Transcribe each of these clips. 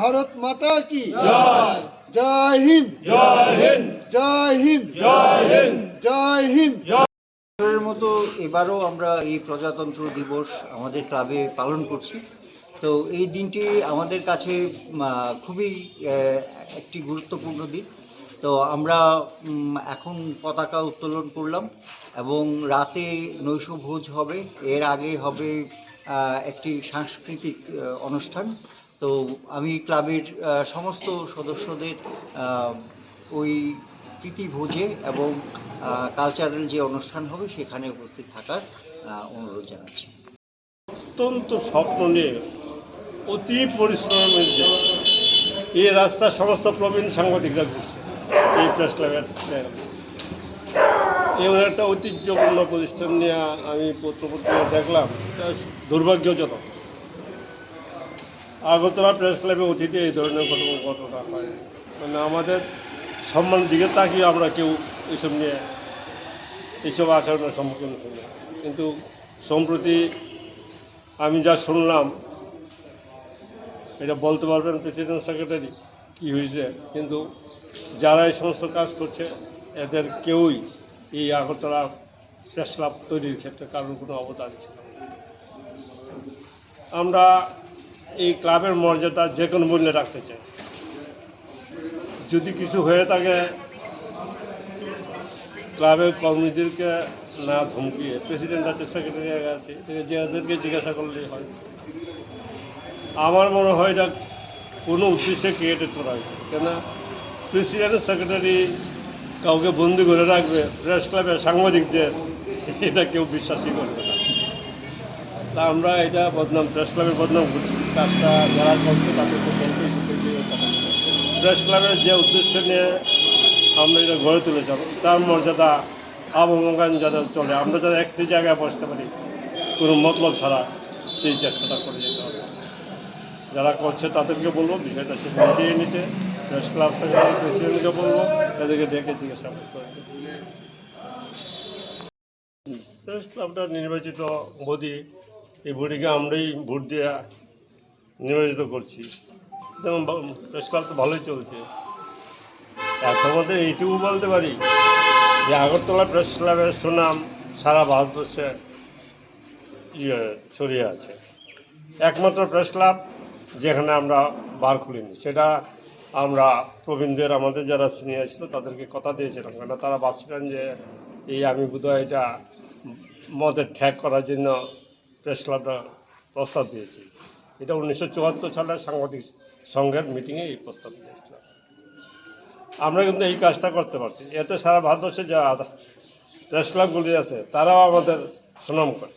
ভারত মাতা কি? জয়। হিন্দ। জয় হিন্দ। জয় হিন্দ। জয় হিন্দ। জয় হিন্দ। বছরের মতো এবারও আমরা এই প্রজাতন্ত্র দিবস আমাদের ক্লাবে পালন করছি। তো এই দিনটি আমাদের কাছে খুবই একটি গুরুত্বপূর্ণ দিন। তো আমরা এখন পতাকা উত্তোলন করলাম এবং রাতে নৈশভোজ হবে। এর আগে হবে একটি সাংস্কৃতিক অনুষ্ঠান। তো আমি ক্লাবের সমস্ত সদস্যদের ওই প্রীতি ভোজে এবং কালচারাল যে অনুষ্ঠান হবে সেখানে উপস্থিত থাকার অনুরোধ জানাচ্ছি। অত্যন্ত স্বপ্ন নিয়ে অতি পরিশ্রমের মধ্যে এই রাস্তা সমস্ত প্রবীণ সাংবাদিকরা ঘুরছে, এই প্রেস ক্লাবের একটা ঐতিহ্যপূর্ণ প্রতিষ্ঠান নিয়ে আমি পত্রপত্রিকা দেখলাম দুর্ভাগ্যজনক। আগরতলা প্রেস ক্লাবে অতীতে এই ধরনের ঘটনা ঘটনা হয় মানে আমাদের সম্মানের দিকে তাকিয়ে আমরা কেউ এইসব নিয়ে এইসব আচরণের সম্মুখীন হই না। কিন্তু সম্প্রতি আমি যা শুনলাম, এটা বলতে পারবেন প্রেসিডেন্ট সেক্রেটারি, কী হয়েছে কিন্তু যারা এই সমস্ত কাজ করছে, এদের কেউই এই আগরতলা প্রেস ক্লাব তৈরির ক্ষেত্রে কারোর কোনো অবদান ছিল। আমরা এই ক্লাবের মর্যাদা যে কোনো মূল্যে রাখতে চাই যদি কিছু হয়ে থাকে, ক্লাবের কর্মীদেরকে না ধমকিয়ে প্রেসিডেন্ট আছে সেক্রেটারি আছে যাদেরকে জিজ্ঞাসা করলেই হয়। আমার মনে হয় এটা কোনো উদ্দেশ্যে ক্রিয়েটেড করা হয়েছে কেন প্রেসিডেন্ট সেক্রেটারি কাউকে বন্দি করে রাখবে প্রেস ক্লাবের সাংবাদিকদের, এটা কেউ বিশ্বাসই করবে না। তা আমরা এটা বদনাম প্রেস ক্লাবের বদনাম করছি কাজটা যারা করছে তাদেরকে প্রেস ক্লাবের যে উদ্দেশ্য নিয়ে আমরা এটা গড়ে তুলেছিলাম তার মর্যাদা অবগান যাতে চলে, আমরা যাতে একটি জায়গায় বসতে পারি, কোনো মতলব ছাড়া সেই চেষ্টাটা করে যেতে হবে। যারা করছে তাদেরকে বলব, বিষয়টা সে মিটিয়ে নিতে প্রেস ক্লাব সেক্রেটারি প্রেসিডেন্টকে বলব, তাদেরকে ডেকে জিজ্ঞাসা করতে প্রেস ক্লাবটা নির্বাচিত বডি এই বডিকে আমরাই ভোট দিয়ে নির্বাচিত করছি। যেমন বা- তো ভালোই চলছে। এখন আমাদের এইটুকু বলতে পারি যে আগরতলা প্রেস ক্লাবের সুনাম সারা ভারতবর্ষে ইয়ে ছড়িয়ে আছে। একমাত্র প্রেস ক্লাব যেখানে আমরা বার খুলিনি সেটা আমরা প্রবীণদের, আমাদের যারা সিনিয়র ছিল তাদেরকে কথা দিয়েছিলাম। কেন তারা ভাবছিলেন যে এই আমি বোধহয় এটা মদের ঠ্যাগ করার জন্য প্রেস ক্লাবটা প্রস্তাব দিয়েছি। এটা উনিশশো চুয়াত্তর সালের সাংবাদিক সংঘের মিটিংয়ে এই প্রস্তাব দিয়েছিলাম। আমরা কিন্তু এই কাজটা করতে পারছি। এতে সারা ভারতবর্ষে যা প্রেস ক্লাবগুলি আছে, তারাও আমাদের সুনাম করে।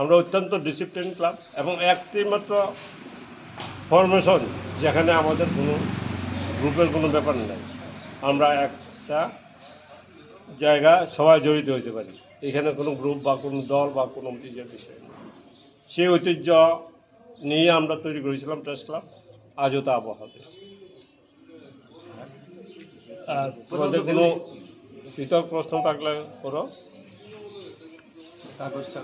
আমরা অত্যন্ত ডিসিপ্লিন ক্লাব এবং একটি মাত্র ফরমেশন যেখানে আমাদের কোনো গ্রুপের কোনো ব্যাপার নেই। আমরা একটা জায়গা সবাই জড়িত হইতে পারি। এখানে কোনো গ্রুপ বা কোনো দল বা কোনো ঐতিহ্যের বিষয় নেই সেই ঐতিহ্য নিয়ে আমরা তৈরি করেছিলাম প্রেস ক্লাব আজও তা আবহাওয়া আর তোমাদের কোনো পৃথক প্রশ্ন থাকলে করো কাগজটা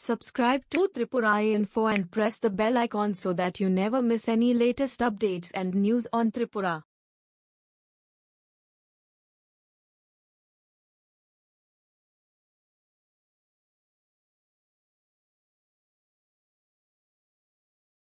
Subscribe to Tripura Info and press the bell icon so that you never miss any latest updates and news on Tripura.